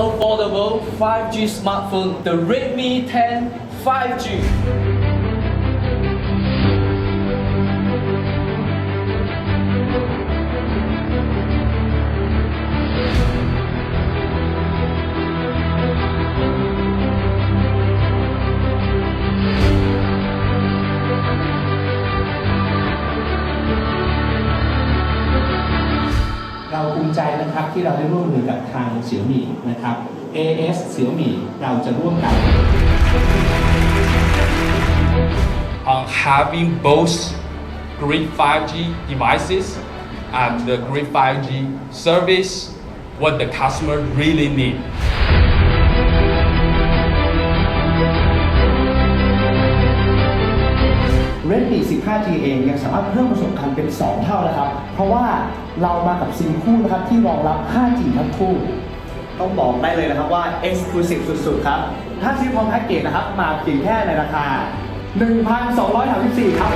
affordable 5G smartphone, the Redmi 10 5G. เราภูมิใจนะครับที่เราได้ร่วมมือกับทางเสี่ยมี่นะครับ AS เสี่ยมี่เราจะร่วมกัน on having both great 5G devices and the great 5G service what the customer really need. Redmi 15G เองยังสามารถเพิ่มประสบการณ์เป็น 2 เท่านะครับ เพราะว่าเรามากับซิมคู่นะครับที่รองรับ 5G ทั้งคู่ ต้องบอกได้เลยนะครับว่า Exclusive สุดๆ ครับ ถ้าซื้อพร้อมแพ็กเกจนะครับ มาเพียงแค่ในราคา 1,234 ครับ